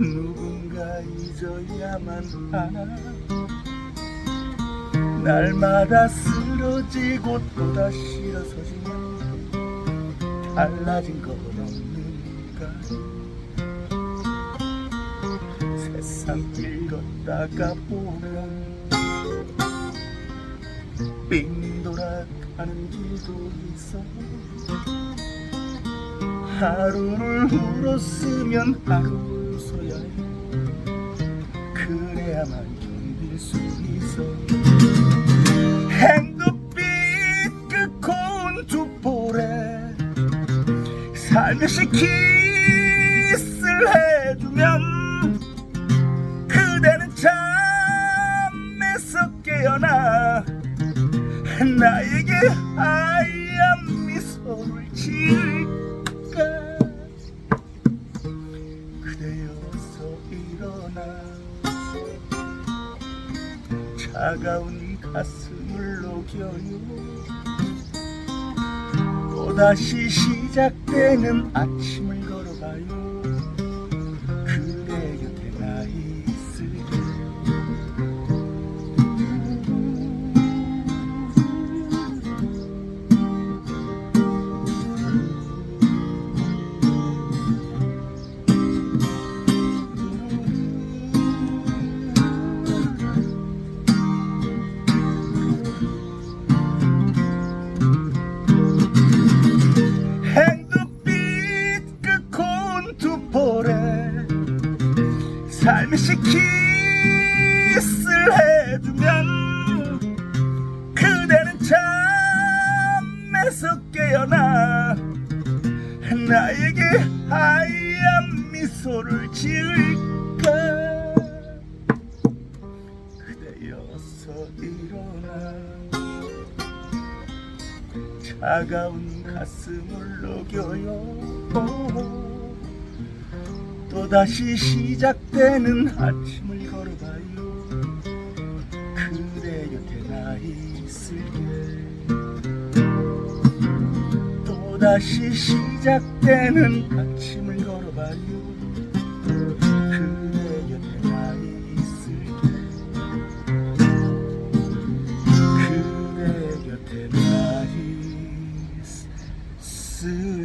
누군가 잊어야만 하나 날마다 쓰러지고 또다시 일어서지만 달라진 건 없는가. 세상 길 걷다가 보면 빙 돌아가는 길도 있어. 하루를 울었으면 하루 그래야만 견딜 수 있어 행두빛 그 고운 두 볼에 살며시 키스를 해주면 그대는 잠에서 깨어나 나에게 차가운 가슴을 녹여요. 또다시 시작되는 아침 살며시 키스를 해주면 그대는 잠에서 깨어나 나에게 하얀 미소를 지을까? 그대여서 일어나 차가운 가슴을 녹여요 또다시 시작되는 아침을 걸어가요. 그대 곁에 나 있을게. 또다시 시작되는 아침을 걸어가요. 그대 곁에 나 있을게. 그대 곁에 나 있을게